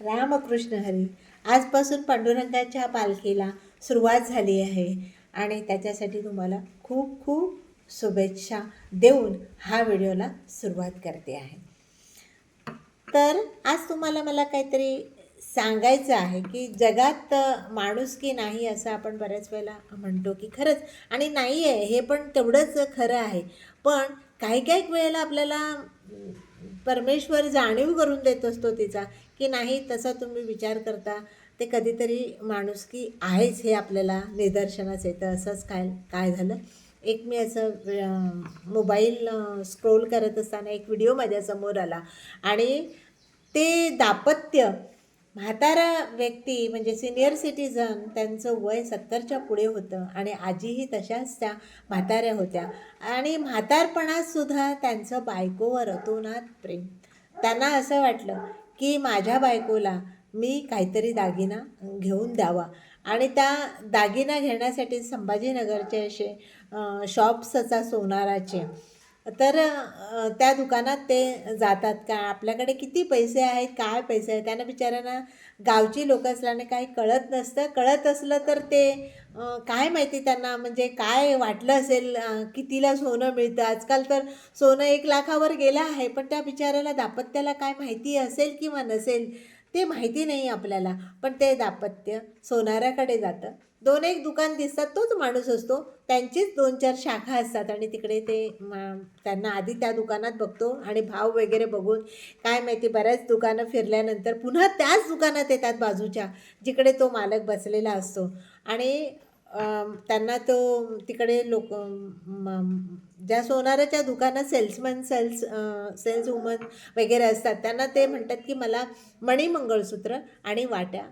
रामकृष्ण हरी. आजपासून पांडुरंगाच्या पालखीला सुरुवात झाली आहे. आणि त्याच्यासाठी तुम्हाला खूप खूप शुभेच्छा देऊन हा व्हिडिओला सुरुवात करते आहे. तर आज तुम्हाला मला काहीतरी सांगायचं आहे की जगात माणूस की नाही असं आपण बऱ्याच वेळेला म्हणतो की खरंच आणि नाही आहे हे पण तेवढंच खरं आहे. पण काही काही वेळेला आपल्याला परमेश्वर जाणीव करून देत असतो तिचा की नाही तसा तुम्ही विचार करता ते कधीतरी माणुसकी आहेच हे आपल्याला निदर्शनास येतं. असंच काय काय झालं? एक मी असं मोबाईल स्क्रोल करत असताना एक व्हिडिओ माझ्यासमोर आला आणि ते दाम्पत्य म्हातारा व्यक्ती म्हणजे सिनियर सिटीजन त्यांचं वय सत्तरच्या पुढे होतं आणि आजीही तशाच त्या म्हाताऱ्या होत्या. आणि म्हातारपणात सुद्धा त्यांचं बायकोवर अतोनात प्रेम. त्यांना असं वाटलं की माझ्या बायकोला मी काहीतरी दागिना घेऊन द्यावा. आणि त्या दागिना घेण्यासाठी संभाजीनगरचे असे शॉप्सचा सोनाराचे. तर त्या दुकानात ते जातात का? आपल्याकडे किती पैसे आहेत? काय पैसे आहेत? त्यांना बिचाऱ्यांना गावची लोक असल्याने काही कळत नसतं. कळत असलं तर ते काय माहिती त्यांना? म्हणजे काय वाटलं असेल? कितीला सोनं मिळतं? आजकाल तर सोनं एक लाखावर गेलं आहे पण त्या बिचाऱ्याला दाम्पत्याला काय माहिती असेल किंवा नसेल? ते माहिती नाही आपल्याला पण ते दाम्पत्य सोनाऱ्याकडे जातं. दोन एक दुकान दिसतात तोच माणूस असतो. त्यांचीच दोन चार शाखा असतात आणि तिकडे ते त्यांना आधी त्या दुकानात बघतो आणि भाव वगैरे बघून. काय माहिती बऱ्याच दुकानं फिरल्यानंतर पुन्हा त्याच दुकानात येतात बाजूच्या जिकडे तो मालक बसलेला असतो. आणि त्यांना तो तिकडे लोक ज्या सोनाराच्या दुकानात सेल्समन सेल्स सेल्स वुमन वगैरे असतात त्यांना ते म्हणतात की मला मणिमंगळसूत्र आणि वाट्या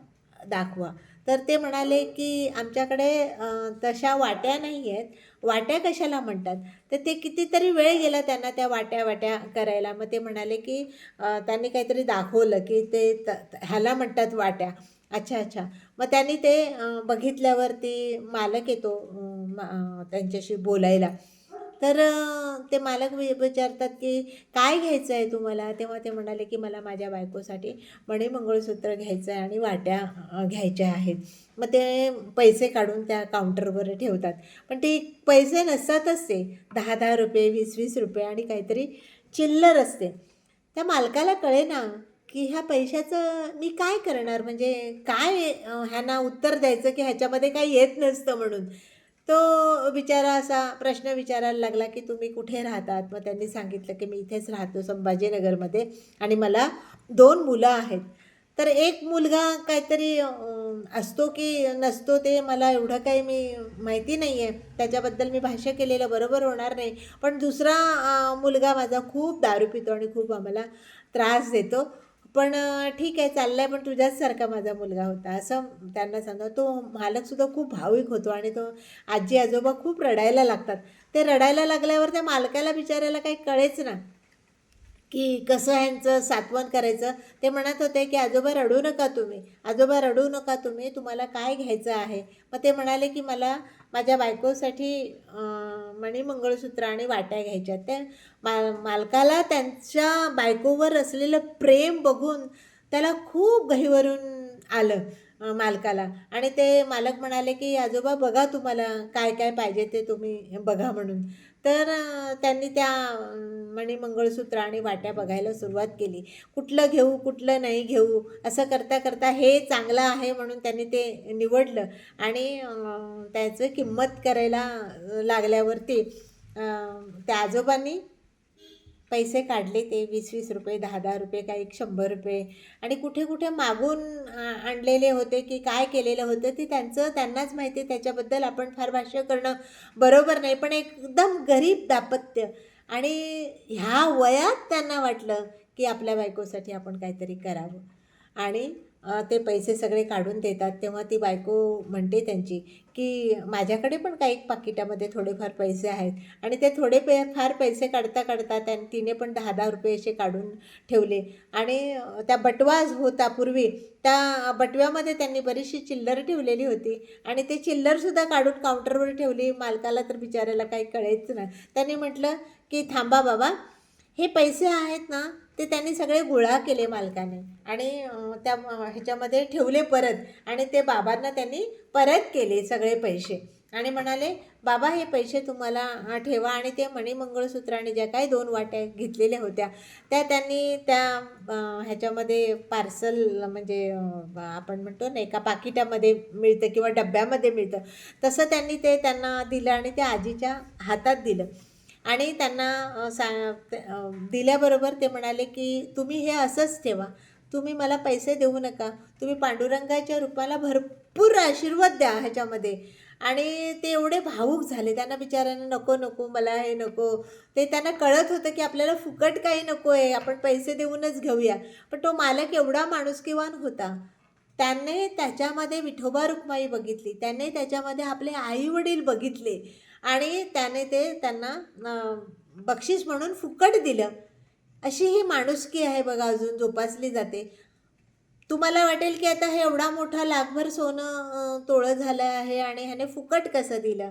दाखवा. तर ते म्हणाले की आमच्याकडे तशा वाट्या नाही आहेत. वाट्या कशाला म्हणतात? तर ते कितीतरी वेळ गेला त्यांना त्या वाट्या वाट्या करायला. मग ते म्हणाले की त्यांनी काहीतरी दाखवलं की ते त ह्याला म्हणतात वाट्या. अच्छा अच्छा. मग त्यांनी ते बघितल्यावरती मालक येतो त्यांच्याशी बोलायला. तर ते मालक विचारतात की काय घ्यायचं आहे तुम्हाला? तेव्हा ते म्हणाले की मला माझ्या बायकोसाठी मणिमंगळसूत्र घ्यायचं आहे आणि वाट्या घ्यायच्या आहेत. मग ते पैसे काढून त्या काउंटरवर ठेवतात. पण ते पैसे नसतातच ते. दहा दहा रुपये वीस वीस रुपये आणि काहीतरी चिल्लर असते. त्या मालकाला कळे ना की ह्या पैशाचं मी काय करणार? म्हणजे काय ह्यांना उत्तर द्यायचं की ह्याच्यामध्ये काही येत नसतं म्हणून? तो बिचारा असा प्रश्न विचारायला लागला की तुम्ही कुठे राहतात? मग त्यांनी सांगितलं की मी इथेच राहतो संभाजीनगरमध्ये आणि मला दोन मुलं आहेत. तर एक मुलगा काहीतरी असतो की नसतो ते मला एवढं काही मी माहिती नाही आहे त्याच्याबद्दल मी भाष्य केलेलं बरोबर होणार नाही. पण दुसरा मुलगा माझा खूप दारू पितो आणि खूप आम्हाला त्रास देतो. पण ठीक आहे चाललं आहे पण तुझ्याचसारखा माझा मुलगा होता. असं त्यांना सांगा तो मालकसुद्धा खूप भाविक होतो आणि तो आजी आजोबा खूप रडायला लागतात. ते रडायला लागल्यावर त्या मालकाला बिचारायला काही कळेच ना. की कसं ह्यांचं सात्वन करायचं? ते म्हणत होते की आजोबा रडू नका तुम्ही. आजोबा रडू नका तुम्ही. तुम्हाला काय घ्यायचं आहे? मग ते म्हणाले की मला माझ्या बायकोसाठी मणी मंगळसूत्र आणि वाट्या घ्यायच्या त्या मा मालकाला त्यांच्या बायकोवर असलेलं प्रेम बघून त्याला खूप गहिवरून आलं. मालकाला. आणि ते मालक म्हणाले की आजोबा बघा तुम्हाला काय काय पाहिजे ते तुम्ही बघा म्हणून. तर त्यांनी त्या अं, मणिमंगळसूत्र आणि वाट्या बघायला सुरुवात केली. कुठलं घेऊ कुठलं नाही घेऊ असं करता करता हे चांगलं आहे म्हणून त्यांनी ते निवडलं. आणि त्याचं किंमत करायला लागल्यावरती त्या आजोबांनी पैसे काढले ते वीस वीस रुपये दहा दहा रुपये काही शंभर रुपये. आणि कुठे कुठे मागून आणलेले होते की काय केलेलं होतं ते त्यांचं त्यांनाच माहिती आहे. त्याच्याबद्दल आपण फार भाष्य करणं बरोबर नाही पण एकदम गरीब दापत्य आणि ह्या वयात त्यांना वाटलं की आपल्या बायकोसाठी आपण काहीतरी करावं. आणि ते पैसे सगळे काढून देतात तेव्हा ती बायको म्हणते त्यांची की माझ्याकडे पण काही पाकिटामध्ये थोडेफार पैसे आहेत. आणि ते थोडे पे फार पैसे काढता काढता त्या तिने पण दहा दहा रुपये असे काढून ठेवले. आणि त्या बटवा होता पूर्वी त्या बटव्यामध्ये त्यांनी बरीचशी चिल्लर ठेवलेली होती. आणि ते चिल्लरसुद्धा काढून काउंटरवर ठेवली. मालकाला तर बिचाऱ्याला काही कळेच ना. त्यांनी म्हटलं की थांबा बाबा हे पैसे आहेत ना ते त्यांनी सगळे गोळा केले मालकाने आणि त्या ह्याच्यामध्ये ठेवले परत आणि ते बाबांना त्यांनी परत केले सगळे पैसे. आणि म्हणाले बाबा हे पैसे तुम्हाला ठेवा आणि ते मणिमंगळसूत्राने ज्या काही दोन वाट्या घेतलेल्या होत्या त्या त्यांनी त्या ह्याच्यामध्ये पार्सल म्हणजे आपण म्हणतो नाही का पाकिटामध्ये मिळतं किंवा डब्यामध्ये मिळतं तसं त्यांनी ते त्यांना दिलं आणि त्या आजीच्या हातात दिलं. आणि त्यांना सा दिल्याबरोबर ते म्हणाले की तुम्ही हे असंच ठेवा. तुम्ही मला पैसे देऊ नका. तुम्ही पांडुरंगाच्या रूपाला भरपूर आशीर्वाद द्या ह्याच्यामध्ये. आणि ते एवढे भावूक झाले. त्यांना बिचाऱ्यांना नको नको मला हे नको. ते त्यांना कळत होतं की आपल्याला फुकट काही नको आहे आपण पैसे देऊनच घेऊया. पण तो मालक एवढा माणुसकीवान होता. त्याने त्याच्यामध्ये विठोबा रुक्माई बघितली. त्याने त्याच्यामध्ये आपले आईवडील बघितले. आणि त्याने ते त्यांना बक्षीस म्हणून फुकट दिलं. अशी ही माणुसकी आहे बघा अजून जोपासली जाते. तुम्हाला वाटेल की आता हे एवढा मोठा लाखभर सोनं तोळं झालं आहे आणि ह्याने फुकट कसं दिलं?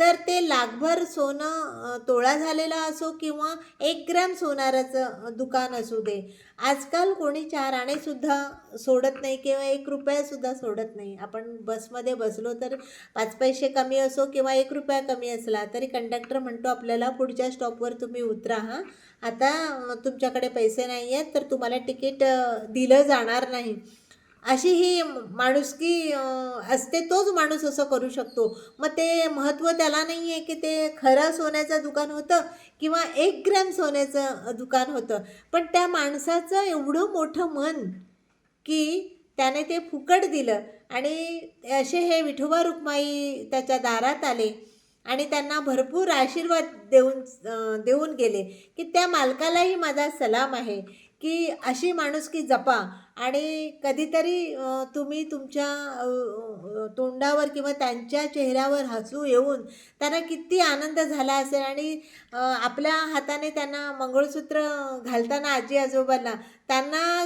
तर ते लाखभर सोनं तोळा झालेला असो किंवा एक ग्रॅम सोनाराचं दुकान असू दे. आजकाल कोणी चार आणेसुद्धा सोडत नाही किंवा एक रुपयासुद्धा सोडत नाही. आपण बसमध्ये बसलो तर पाच पैसे कमी असो किंवा एक रुपया कमी असला तरी कंडक्टर म्हणतो आपल्याला पुढच्या स्टॉपवर तुम्ही उतरा हां. आता तुमच्याकडे पैसे नाही आहेत तर तुम्हाला तिकीट दिलं जाणार नाही. अशी ही माणुसकी असते तोच माणूस असं करू शकतो. मग ते महत्त्व त्याला नाही आहे की ते खरं सोन्याचं दुकान होतं किंवा एक ग्रॅम सोन्याचं दुकान होतं. पण त्या माणसाचं एवढं मोठं मन की त्याने ते फुकट दिलं आणि असे हे विठोबा रुक्माई त्याच्या दारात आले आणि त्यांना भरपूर आशीर्वाद देऊन देऊन गेले की त्या मालकालाही माझा सलाम आहे. की अशी माणुसकी जपा. आणि कधीतरी तुम्ही तुमच्या तोंडावर किंवा त्यांच्या चेहऱ्यावर हसू येऊन त्यांना किती आनंद झाला असेल आणि आपल्या हाताने त्यांना मंगळसूत्र घालताना आजी आजोबांना त्यांना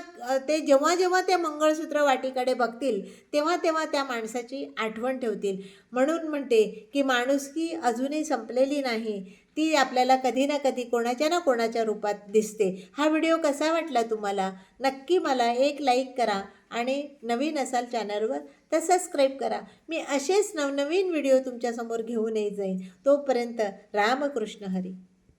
ते जेव्हा जेव्हा ते मंगळसूत्र वाटीकडे बघतील तेव्हा तेव्हा त्या माणसाची आठवण ठेवतील. म्हणून म्हणते की माणुसकी अजूनही संपलेली नाही. ती आपल्याला कधी ना कधी कोणाच्या ना कोणाच्या रूपात दिसते. हा व्हिडिओ कसा वाटला तुम्हाला? नक्की मला एक लाईक करा आणि नवीन असाल चॅनलवर तर सबस्क्राईब करा. मी असेच नवनवीन व्हिडिओ तुमच्यासमोर घेऊन येत जाईन. तोपर्यंत रामकृष्ण हरी.